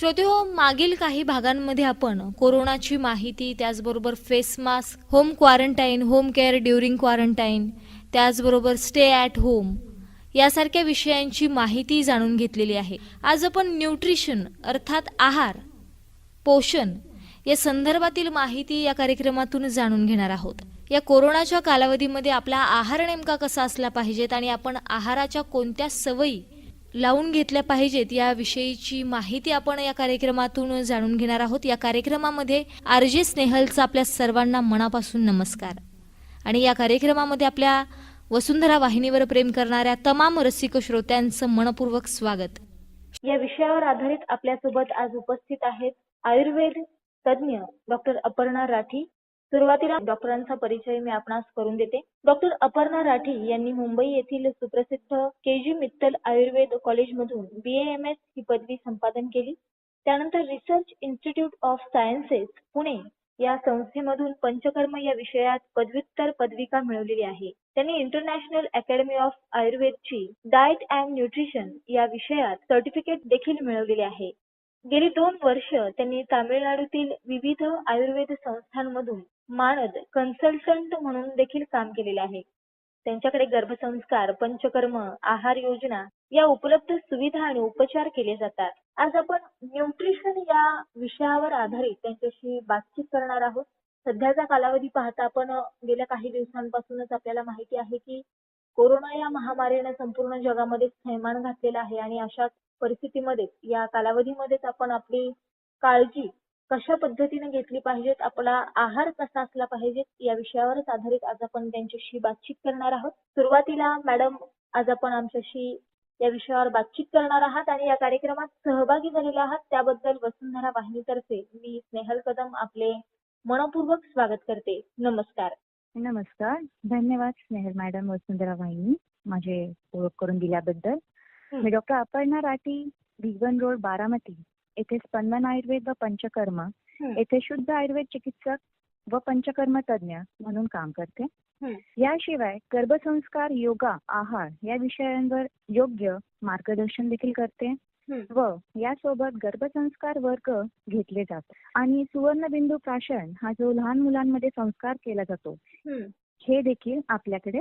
श्रोते हो मागील काही भागांमध्ये आपण कोरोनाची माहिती त्याचबरोबर face mask home quarantine home care during quarantine त्याचबरोबर स्टे ॲट होम यासारख्या विषयांची माहिती जाणून घेतलेली आहे. आज आपण न्यूट्रिशन अर्थात आहार पोषण या संदर्भातील माहिती या कार्यक्रमातून जाणून घेणार आहोत. या कोरोनाच्या कालावधीमध्ये आपला आहार नेमका कसा असला पाहिजेत आणि आपण आहाराच्या कोणत्या सवयी लावून घेतल्या पाहिजेत. याविषयीची माहिती आपण या कार्यक्रमातून जाणून घेणार आहोत. या कार्यक्रमामध्ये आर जे स्नेहलचा आपल्या सर्वांना मनापासून नमस्कार. आणि या कार्यक्रमामध्ये आपल्या वसुंधरा वाहिनीवर प्रेम करणाऱ्या तमाम रसिक श्रोत्यांचं मनपूर्वक स्वागत. या विषयावर आधारित आपल्यासोबत आज उपस्थित आहेत आयुर्वेद तज्ज्ञ डॉक्टर अपर्णा राठी सुरुवातीला डॉक्टरांचा परिचय मी आपणास करून देते. डॉक्टर अपर्णा राठी यांनी मुंबई येथील सुप्रसिद्ध के जी मित्तल आयुर्वेद कॉलेजमधून बी एम एस ही पदवी संपादन केली. त्यानंतर research institute of sciences Pune या संस्थेमधून पंचकर्म या विषयात पदव्युत्तर पदविका मिळवलेली आहे. त्यांनी इंटरनॅशनल अकॅडमी ऑफ आयुर्वेदची डाएट अँड न्यूट्रिशन या विषयात सर्टिफिकेट देखील मिळवलेले आहे. गेली दोन वर्ष त्यांनी तामिळनाडूतील विविध आयुर्वेद संस्थांमधून मानद कन्सल्टंट म्हणून देखील काम केलेले आहे. त्यांच्याकडे गर्भसंस्कार पंचकर्म आहार योजना या उपलब्ध सुविधा आणि उपचार केले जातात. आज आपण न्यूट्रिशन या विषयावर आधारित त्यांच्याशी बातचीत करणार आहोत. सध्याचा कालावधी पाहता आपण गेल्या काही दिवसांपासूनच आपल्याला माहिती आहे की कोरोना या महामारीने संपूर्ण जगामध्ये थैमान घातलेलं आहे आणि अशा परिस्थितीमध्ये या कालावधीमध्येच आपण आपली काळजी कशा पद्धतीने घेतली पाहिजेत आपला आहार कसा असला पाहिजे या विषयावरच आधारित आज आपण त्यांच्याशी बातचीत करणार आहोत. सुरुवातीला मॅडम आज आपण आमच्याशी या विषयावर बातचीत करणार आहात आणि या कार्यक्रमात सहभागी झालेले आहात. त्याबद्दल वसुंधरा वाहिनीतर्फे मी स्नेहल कदम आपले मनपूर्वक स्वागत करते. नमस्कार. नमस्कार. धन्यवाद स्नेहल मॅडम वसुंधरा वाहिनी माझे ओळख करून दिल्याबद्दल. मी डॉक्टर अपर्णा राठी भिगवण रोड बारामती. येथे स्पंदन आयुर्वेद व पंचकर्म. येथे शुद्ध आयुर्वेद चिकित्सक व पंचकर्म तज्ज्ञ म्हणून काम करते. याशिवाय गर्भसंस्कार योगा आहार या विषयांवर योग्य मार्गदर्शन देखील करते. व यासोबत गर्भसंस्कार वर्ग घेतले जातात आणि सुवर्णबिंदू प्राशन हा जो लहान मुलांमध्ये संस्कार केला जातो. हे देखील आपल्याकडे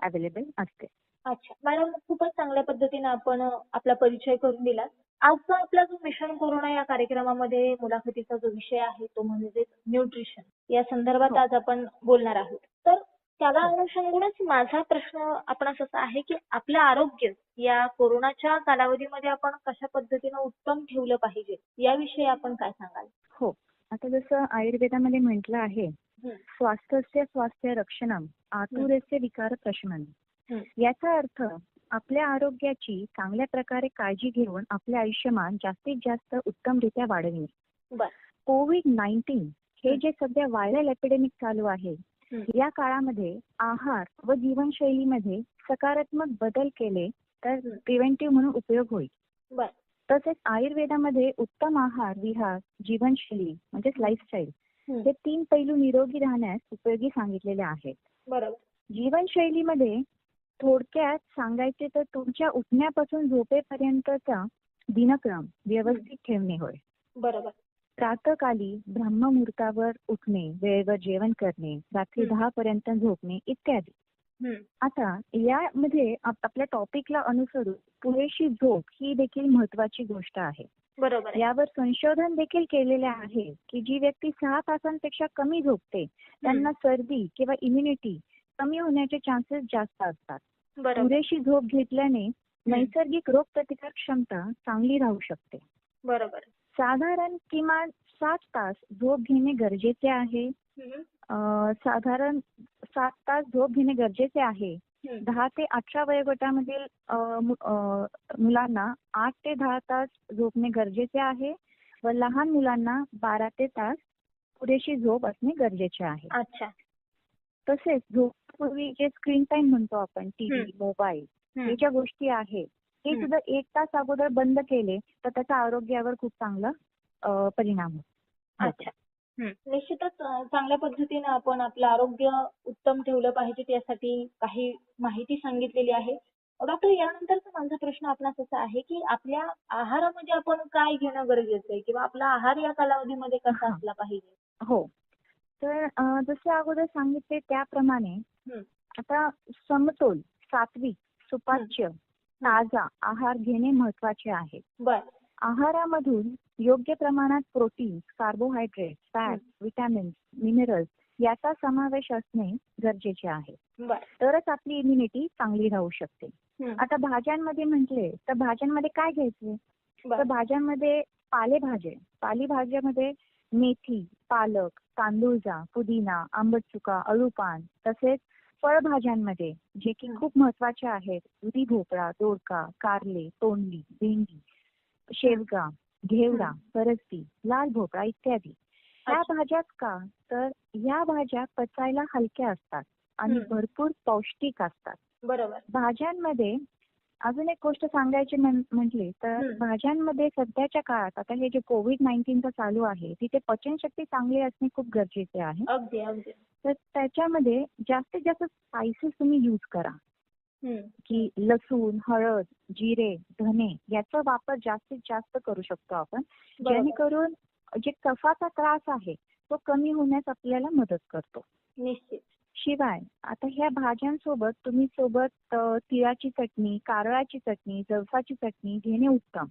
अवेलेबल असते अच्छा मॅडम खूपच चांगल्या पद्धतीने आपण आपला परिचय करून दिला आजचा आपला जो मिशन कोरोना या कार्यक्रमामध्ये मुलाखतीचा जो विषय आहे तो म्हणजे न्यूट्रिशन या संदर्भात हो. आज आपण बोलणार आहोत तर त्याला अनुषंगूनच माझा प्रश्न आपणास असा आहे की आपलं आरोग्य या कोरोनाच्या कालावधीमध्ये आपण कशा पद्धतीनं उत्तम ठेवलं पाहिजे याविषयी आपण काय सांगाल हो आता जसं आयुर्वेदामध्ये म्हटलं आहे हं. स्वास्थ्य स्वास्थ्य रक्षणम आतुरस्य विकार प्रशमन हं. याचा अर्थ आपल्या आरोग्याची चांगल्या प्रकारे काळजी घेऊन आपले आयुष्यमान जास्तीत जास्त उत्तमरित्या वाढविणे कोविड नाईन्टीन हे. जे सध्या व्हायरल एपिडेमिक चालू आहे. या काळामध्ये आहार व जीवनशैलीमध्ये सकारात्मक बदल केले तर. प्रिव्हेंटिव्ह म्हणून उपयोग होईल तसेच आयुर्वेदामध्ये उत्तम आहार विहार जीवनशैली म्हणजेच लाईफस्टाईल हं. हे तीन पैलू निरोगी राहण्यास उपयोगी सांगितलेले आहेत बरोबर जीवनशैलीमध्ये थोडक्यात सांगायचे तर तुमच्या उठण्यापासून झोपेपर्यंतचा दिनक्रम व्यवस्थित ठेवणे होय बरोबर प्रातःकाली ब्रह्ममुहूर्तावर उठणे वेळेवर जेवण करणे रात्री. दहा पर्यंत झोपणे इत्यादी. आता यामध्ये आप- आपल्या टॉपिकला अनुसरून पुरेशी झोप ही देखील महत्वाची गोष्ट आहे बरोबर. यावर संशोधन देखील केलेले आहे की जी व्यक्ती सहा तासांपेक्षा कमी झोपते त्यांना सर्दी किंवा इम्युनिटी कमी होण्याचे चान्सेस जास्त असतात. बरोबर. पुरेशी झोप घेतल्याने नैसर्गिक रोगप्रतिकार क्षमता चांगली राहू शकते. बरोबर. साधारण किमान सात तास झोप घेणे गरजेचे आहे. हम्म. अं, साधारण सात तास झोप घेणे गरजेचे आहे. हम्म. दहा ते अठरा वयोगटामधील अं, मु- अं, मुलांना आठ ते दहा तास झोपणे गरजेचे आहे व लहान मुलांना बारा ते तास पुरेशी झोप असणे गरजेचे आहे. अच्छा. तसेच झोपपूर्वी जे स्क्रीन टाइम म्हणतो आपण टीव्ही. मोबाईल. हे ज्या गोष्टी आहेत हे हम्म. सुद्धा एक तास अगोदर बंद केले तर त्याचा आरोग्यावर खूप चांगला परिणाम होतो अच्छा निश्चितच चांगल्या पद्धतीने आपण आपलं आरोग्य उत्तम ठेवलं पाहिजे यासाठी काही माहिती सांगितलेली आहे डॉक्टर यानंतरचा माझा प्रश्न आपणास असा आहे की आपल्या आहारामध्ये आपण काय घेणं गरजेचं आहे किंवा आपला आहार या कालावधीमध्ये कसा हा. असला पाहिजे हो तर जसे अगोदर सांगितले त्याप्रमाणे. आता समतोल सात्विक सुपाच्य ताजा आहार घेणे महत्त्वाचे आहे. आहारामधून योग्य प्रमाणात protein carbohydrate fat vitamins minerals याचा समावेश असणे गरजेचे आहे. तरच आपली इम्युनिटी चांगली राहू शकते. आता भाज्यांमध्ये म्हटले तर भाज्यांमध्ये काय घ्यायचे? तर भाज्यांमध्ये पालेभाज्या पालेभाज्यामध्ये मेथी पालक तांदूळजा पुदिना आंबट चुका अळूपान तसेच फळभाज्यांमध्ये जे की. खूप महत्त्वाचे आहेत दुधी भोपळा दोडका कारले तोंडली भेंडी शेवगा घेवडा. करसती लाल भोपळा इत्यादी अच्छा. भाज्याच का तर या भाज्या पचायला हलक्या असतात आणि. भरपूर पौष्टिक असतात बरोबर भाज्यांमध्ये अजून एक गोष्ट सांगायची म्हटली तर. भाज्यांमध्ये सध्याच्या काळात आता हे जे कोविड नाईन्टीनचं चालू आहे तिथे पचनशक्ती चांगली असणे खूप गरजेचे आहे अगदी अगदी तर त्याच्यामध्ये जास्तीत जास्त स्पायसेस तुम्ही यूज करा. की लसूण हळद जिरे धने याचा वापर जास्तीत जास्त करू शकतो आपण. जेणेकरून जे कफाचा त्रास आहे तो कमी होण्यास आपल्याला मदत करतो निश्चित शिवाय आता ह्या भाज्यांसोबत तुम्ही सोबत तिळाची चटणी कारळाची चटणी जवसाची चटणी घेणे उत्तम.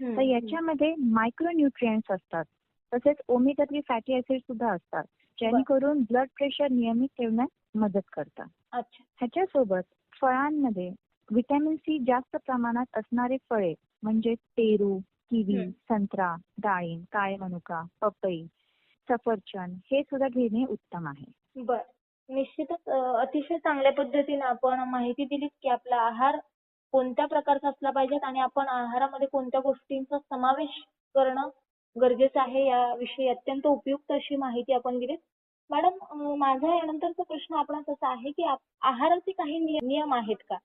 तर याच्यामध्ये मायक्रोन्यूट्रिएंट्स असतात. तसेच ओमेगा थ्री फॅटी ऍसिड सुद्धा असतात जेणेकरून ब्लड प्रेशर नियमित ठेवण्यास मदत करतात. अच्छा. ह्याच्यासोबत फळांमध्ये व्हिटॅमिन सी जास्त प्रमाणात असणारे फळे म्हणजे पेरू किवी. संत्रा डाळिंब काळे मनुका पपई सफरचंद हे सुद्धा घेणे उत्तम आहे. बर. निश्चितच अतिशय चांगल्या पद्धतीने आपण माहिती दिलीत की आपला आहार कोणत्या प्रकारचा असला पाहिजे आणि आपण आहारामध्ये कोणत्या गोष्टींचा समावेश करणं गरजेचं आहे याविषयी अत्यंत उपयुक्त अशी माहिती आपण दिलीत. मॅडम माझा यानंतरचा प्रश्न आपणास असा आहे की आहाराचे काही निय- नियम आहेत का?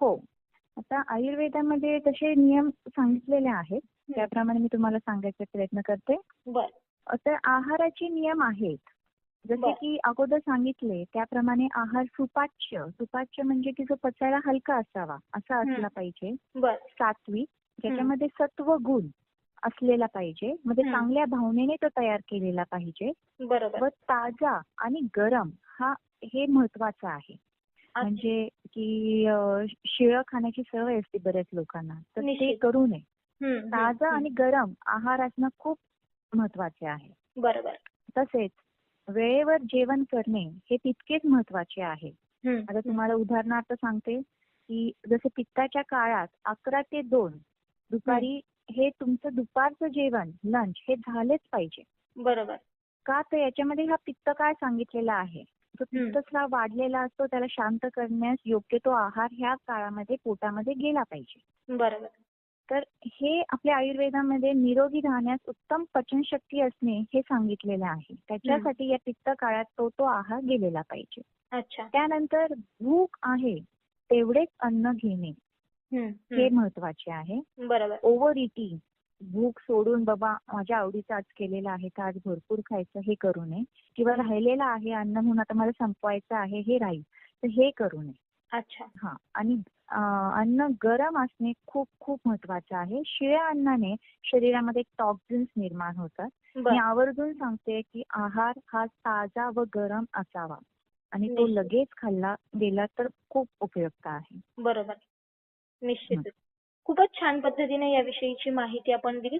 हो. आता आयुर्वेदामध्ये तसे नियम सांगितलेले आहेत. त्याप्रमाणे मी तुम्हाला सांगायचा प्रयत्न करते. बर. तर आहाराचे नियम आहेत. जसे. की अगोदर सांगितले त्याप्रमाणे आहार सुपाच्य. सुपाच्य म्हणजे की जो पचायला हलका असावा असा. असला पाहिजे. सात्विक ज्याच्यामध्ये सत्व गुण असलेला पाहिजे. म्हणजे. चांगल्या भावनेने तो तयार केलेला पाहिजे. व ताजा आणि गरम हा हे महत्वाचं आहे. म्हणजे की शिळं खाण्याची सवय असते बऱ्याच लोकांना. तर ते. करू नये. ताजा. आणि गरम आहार असणं खूप महत्त्वाचे आहे. बरोबर. तसेच वेळेवर जेवण करणे हे तितकेच महत्त्वाचे आहे. आता. तुम्हाला उदाहरणार्थ सांगते की जसे पित्ताच्या काळात अकरा ते दोन दुपारी हे तुमचं दुपारचं जेवण लंच हे झालेच पाहिजे. बरोबर. का तर याच्यामध्ये हा पित्त काय सांगितलेला आहे? हं. पित्तस्राव वाढलेला असतो त्याला शांत करण्यास योग्य तो आहार ह्या काळामध्ये पोटामध्ये गेला पाहिजे. बरोबर. तर हे आपल्या आयुर्वेदामध्ये निरोगी राहण्यास उत्तम पचनशक्ती असणे हे सांगितलेलं आहे. त्याच्यासाठी या पित्त काळात तो तो आहार गेलेला पाहिजे. अच्छा. त्यानंतर भूक आहे तेवढेच अन्न घेणे हं. महत्त्वाचे आहे. बरोबर. ओव्हर इटिंग भूक सोडून बाबा माझ्या आवडीचं आज केलेलं आहे तर आज भरपूर खायचं हे करू नये. किंवा. राहिलेलं आहे अन्न म्हणून आता मला संपवायचं आहे हे राहील तर हे करू नये. अच्छा. हा. आणि अन्न गरम असणे खूप खूप महत्वाचं आहे. शिळ्या अन्नाने शरीरामध्ये टॉक्झिन्स निर्माण होतात. मी आवर्जून सांगते की आहार हा ताजा व गरम असावा. आणि तो. लगेच खाल्ला गेला तर खूप उपयुक्त आहे. बरोबर. निश्चितच. खूपच छान पद्धतीने याविषयीची माहिती आपण दिली.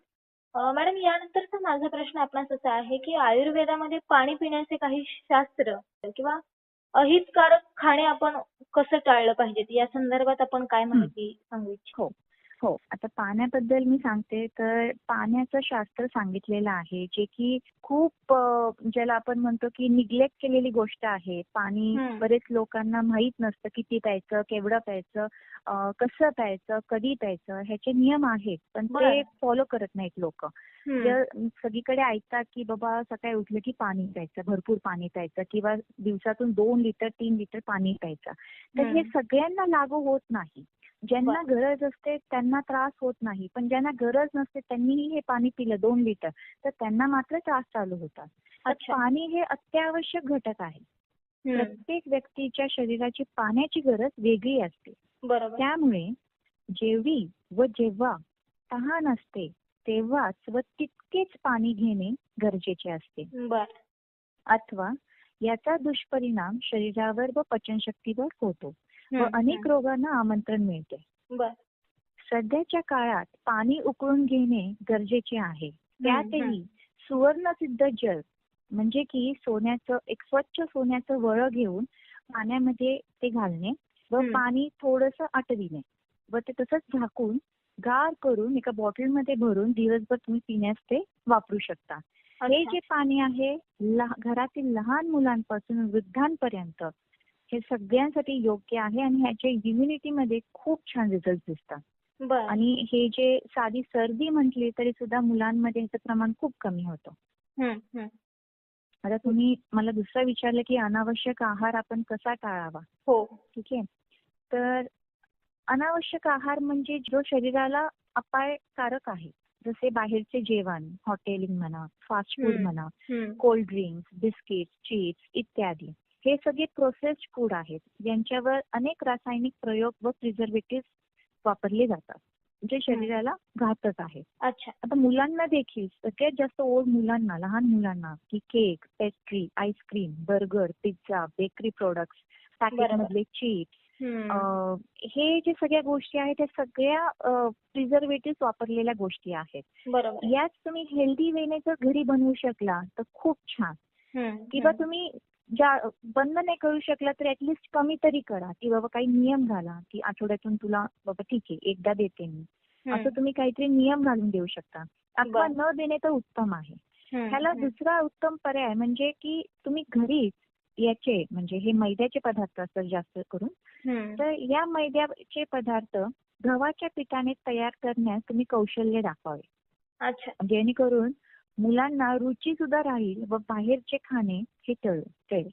मॅडम यानंतरचा माझा प्रश्न आपणास असा आहे की आयुर्वेदामध्ये पाणी पिण्याचे काही शास्त्र किंवा अहितकारक खाणे आपण कसं टाळलं पाहिजे या संदर्भात आपण काय माहिती सांगू इच्छितो? हो आता पाण्याबद्दल मी सांगते. तर पाण्याचं शास्त्र सांगितलेलं आहे जे की खूप ज्याला आपण म्हणतो की निग्लेक्ट केलेली गोष्ट आहे. पाणी. बरेच लोकांना माहीत नसतं किती प्यायचं केवढं प्यायचं कसं प्यायचं कधी प्यायचं ह्याचे नियम आहेत. पण ते. फॉलो करत नाहीत लोक. सगळीकडे ऐकतात की बाबा सकाळी उठलं की पाणी प्यायचं भरपूर पाणी प्यायचं किंवा दिवसातून दोन लिटर तीन लिटर पाणी प्यायचं. तर हे. सगळ्यांना लागू होत नाही. ज्यांना गरज असते त्यांना त्रास होत नाही. पण ज्यांना गरज नसते त्यांनीही हे पाणी पिलं दोन लिटर. तर त्यांना मात्र त्रास चालू तर अच्छा. पाणी हे अत्यावश्यक घटक आहे. प्रत्येक व्यक्तीच्या शरीराची पाण्याची गरज वेगळी असते. त्यामुळे जेवी व जेव्हा तहान असते तेव्हाच व तितकेच पाणी घेणे गरजेचे असते. अथवा याचा दुष्परिणाम शरीरावर व पचनशक्तीवर होतो. व अनेक रोगांना आमंत्रण मिळते. सध्याच्या काळात पाणी उकळून घेणे गरजेचे आहे. त्यातही सुवर्णसिद्ध जल म्हणजे की सोन्याचं एक स्वच्छ सोन्याचं वळ घेऊन पाण्यामध्ये ते घालणे व. पाणी थोडस आटविणे व ते तसंच झाकून गार करून एका बॉटलमध्ये भरून दिवसभर तुम्ही पिण्यास ते वापरू शकता. हे. जे पाणी आहे घरातील लहान मुलांपासून वृद्धांपर्यंत हे सगळ्यांसाठी योग्य आहे आणि ह्याच्या इम्युनिटी मध्ये खूप छान रिझल्ट दिसतात. आणि हे जे साधी सर्दी म्हटली तरी सुद्धा मुलांमध्ये ह्याचं प्रमाण खूप कमी होतं. आता तुम्ही मला दुसरं विचारलं की अनावश्यक आहार आपण कसा टाळावा? हो. ठीक आहे. तर अनावश्यक आहार म्हणजे जो शरीराला अपायकारक आहे. जसे बाहेरचे जेवण हॉटेलिंग म्हणा फास्ट फूड. म्हणा. कोल्ड ड्रिंक्स बिस्किट चिप्स इत्यादी. हे सगळे प्रोसेस्ड फूड आहेत. ज्यांच्यावर अनेक रासायनिक प्रयोग व प्रिझर्वेटिव्ह वापरले जातात. जे शरीराला घातक आहे अच्छा. आता मुलांना देखील सगळ्यात जास्त ओढ मुलांना लहान मुलांना की cake pastry ice cream burger pizza bakery products packet बरोबर. मधले चिप्स हे जे सगळ्या गोष्टी आहेत त्या सगळ्या प्रिझर्वेटिव्ह वापरलेल्या गोष्टी आहेत. याच तुम्ही हेल्दी वेने जर घरी बनवू शकला तर खूप छान. किंवा. तुम्ही ज्या बंद नाही करू शकला तर ऍटलिस्ट कमी तरी करा की बाबा काही नियम घाला की आठवड्यातून तुला बाबा ठीक आहे एकदा देते मी. असं तुम्ही काहीतरी नियम घालून देऊ शकता अथवा. न देणे तर उत्तम आहे ह्याला. दुसरा उत्तम पर्याय म्हणजे की तुम्ही घरीच याचे म्हणजे हे मैद्याचे पदार्थ असतात जास्त करून. तर या मैद्याचे पदार्थ गव्हाच्या पिठाने तयार करण्यास तुम्ही कौशल्य दाखवावे अच्छा जेणेकरून मुलांना रुची सुद्धा राहील व बाहेरचे खाणे हे टळ टळेल.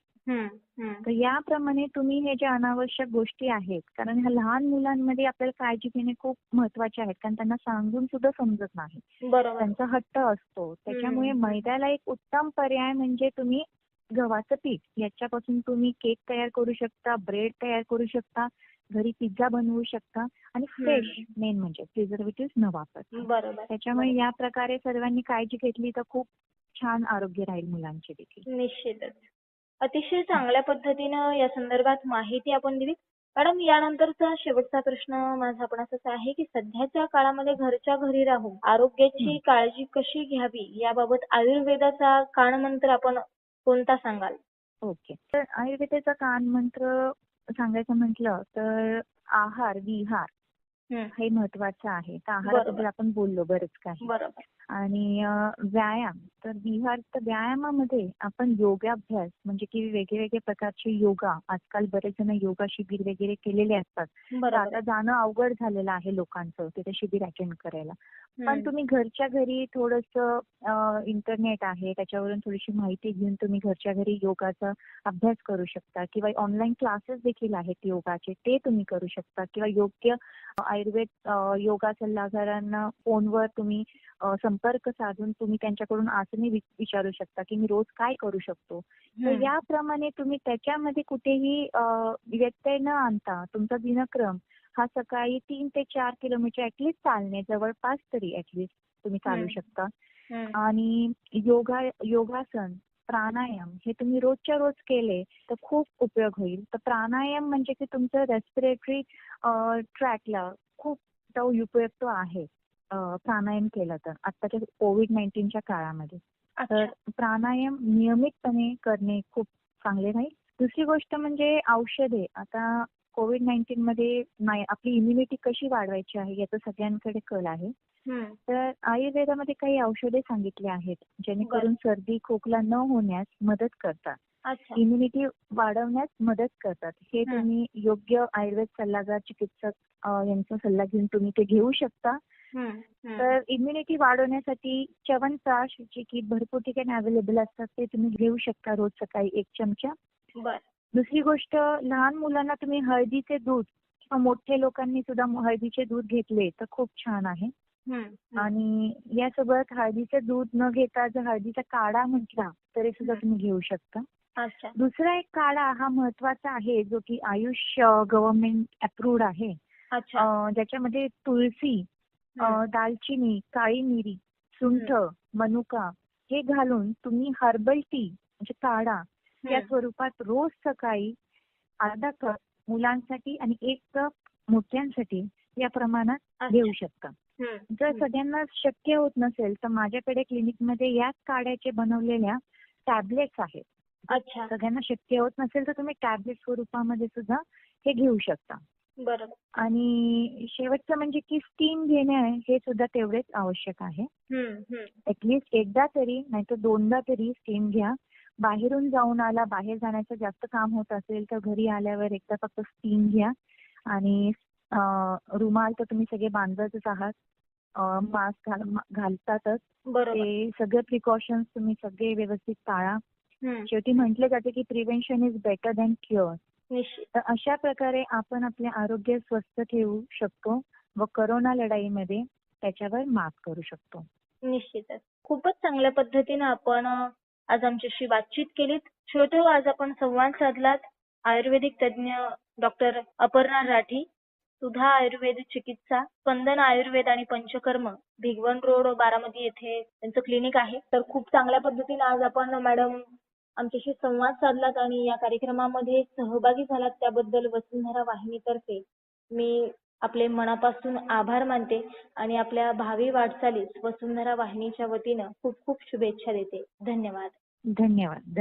तर याप्रमाणे तुम्ही हे ज्या अनावश्यक गोष्टी आहेत कारण ह्या लहान मुलांमध्ये आपल्याला काळजी घेणे खूप महत्त्वाचे आहेत कारण त्यांना सांगून सुद्धा समजत नाही बरोबर त्यांचा हट्ट असतो त्याच्यामुळे. मैद्याला एक उत्तम पर्याय म्हणजे तुम्ही गव्हाचं पीठ याच्यापासून तुम्ही केक तयार करू शकता ब्रेड तयार करू शकता घरी पिझ्झा बनवू शकता आणि फ्रेश मेन म्हणजे प्रिझर्वेटिव्ह न वापरता. बरोबर. त्याच्यामुळे या प्रकारे सर्वांनी काळजी घेतली तर खूप छान आरोग्य राहील मुलांचे देखील. निश्चितच. अतिशय चांगल्या पद्धतीनं या संदर्भात माहिती आपण दिली. मॅडम यानंतरचा शेवटचा प्रश्न माझा पण असाच आहे की सध्याच्या काळामध्ये घरच्या घरी राहून आरोग्याची. काळजी कशी घ्यावी याबाबत आयुर्वेदाचा कानमंत्र आपण कोणता सांगाल? ओके. तर आयुर्वेदाचा कान मंत्र सांगायचं म्हटलं तर आहार विहार हं, हे महत्वाचं आहे. तर आहाराबद्दल. आपण बोललो बरेच काही. आणि व्यायाम. तर विहार तर व्यायामामध्ये आपण योगाभ्यास म्हणजे की वेगवेगळ्या प्रकारचे योगा आजकाल बरेच जण योगा शिबिर वगैरे केलेले असतात. तर आता जाणं अवघड झालेलं आहे लोकांचं तिथे शिबिर अटेंड करायला. पण तुम्ही घरच्या घरी थोडस इंटरनेट आहे त्याच्यावरून थोडीशी माहिती घेऊन तुम्ही घरच्या घरी योगाचा अभ्यास करू शकता किंवा ऑनलाईन क्लासेस देखील आहेत योगाचे ते तुम्ही करू शकता किंवा योग्य आयुर्वेद योगा सल्लागारांना फोनवर तुम्ही अ, संपर्क साधून तुम्ही त्यांच्याकडून आसने विचारू शकता की मी रोज काय करू शकतो. तर याप्रमाणे तुम्ही त्याच्यामध्ये कुठेही व्यत्यय न आणता तुमचा दिनक्रम हा सकाळी तीन ते चार किलोमीटर ऍटलिस्ट चालणे जवळपास तरी ऍटलिस्ट तुम्ही चालू. शकता. आणि योगा योगासन प्राणायाम हे तुम्ही रोजच्या रोज केले तर खूप उपयोग होईल. तर प्राणायाम म्हणजे की तुमचं रेस्पिरेटरी ट्रॅकला खूप तो उपयुक्त आहे. प्राणायाम केला तर आत्ताच्या कोविड नाईन्टीनच्या काळामध्ये. तर प्राणायाम नियमितपणे करणे खूप चांगले राहील दुसरी गोष्ट म्हणजे औषधे. आता कोविड नाईन्टीन मध्ये आपली इम्युनिटी कशी वाढवायची आहे याचा सगळ्यांकडे कल आहे. तर आयुर्वेदामध्ये काही औषधे सांगितली आहेत जेणेकरून सर्दी खोकला न होण्यास मदत करतात. इम्युनिटी वाढवण्यास मदत करतात. हे. तुम्ही योग्य आयुर्वेद सल्लागार चिकित्सक यांचा सल्ला घेऊन तुम्ही ते घेऊ शकता. तर इम्युनिटी वाढवण्यासाठी च्यवनप्राश जे की भरपूर ठिकाणी अवेलेबल असतात ते तुम्ही घेऊ शकता रोज सकाळी एक चमचा. बर. दुसरी गोष्ट लहान मुलांना तुम्ही हळदीचे दूध किंवा मोठे लोकांनी सुद्धा हळदीचे दूध घेतले तर खूप छान आहे. आणि यासोबत हळदीचे दूध न घेता जर हळदीचा काढा म्हटला तरी सुद्धा. तुम्ही घेऊ शकता. दुसरा एक काढा हा महत्त्वाचा आहे जो की आयुष गव्हर्नमेंट अप्रूव्ड आहे. ज्याच्यामध्ये तुळसी हम्म. दालचिनी काळी मिरी सुंठ मनुका हे घालून तुम्ही हर्बल टी म्हणजे काढा या हम्म. स्वरूपात रोज सकाळी अर्धा कप मुलांसाठी आणि एक कप मोठ्यांसाठी या प्रमाणात. घेऊ शकता. जर. सगळ्यांना शक्य होत नसेल तर माझ्याकडे क्लिनिकमध्ये याच काढ्याचे बनवलेल्या टॅबलेट्स आहेत अच्छा सगळ्यांना शक्य होत नसेल तर तुम्ही टॅबलेट स्वरूपामध्ये सुद्धा हे घेऊ शकता बरोबर. आणि शेवटचं म्हणजे की स्टीम घेणे हे सुद्धा तेवढेच आवश्यक आहे. ऍटलिस्ट एकदा तरी नाहीतर दोनदा तरी स्टीम घ्या. बाहेरून जाऊन आला बाहेर जाण्याचं जास्त काम होत असेल तर घरी आल्यावर एकदा फक्त स्टीम घ्या. आणि रुमाल तर तुम्ही सगळे बांधतच आहात. मास्क घालतातच. ते सगळे प्रिकॉशन्स तुम्ही सगळे व्यवस्थित पाळा हम्म. शेवटी म्हटलं जाते की prevention is better than cure अशा प्रकारे आपण आपले आरोग्य स्वस्थ ठेवू शकतो व करोना लढाईमध्ये त्याच्यावर मात करू शकतो. निश्चितच. खूपच चांगल्या पद्धतीने आपण आज आमच्याशी बातचीत केलीत. श्रोते हो, आज आपण संवाद साधलात. आयुर्वेदिक तज्ज्ञ डॉक्टर अपर्णा राठी सुधा आयुर्वेद चिकित्सा स्पंदन आयुर्वेद आणि पंचकर्म भिगवण रोड बारामती येथे त्यांचं क्लिनिक आहे. तर खूप चांगल्या पद्धतीने आज आपण मॅडम आमच्याशी संवाद साधलात आणि या कार्यक्रमामध्ये सहभागी झालात त्याबद्दल वसुंधरा वाहिनीतर्फे. मी आपले मनापासून आभार मानते आणि आपल्या भावी वाटचालीस वसुंधरा वाहिनीच्या वतीनं खूप खूप शुभेच्छा देते. धन्यवाद. धन्यवाद.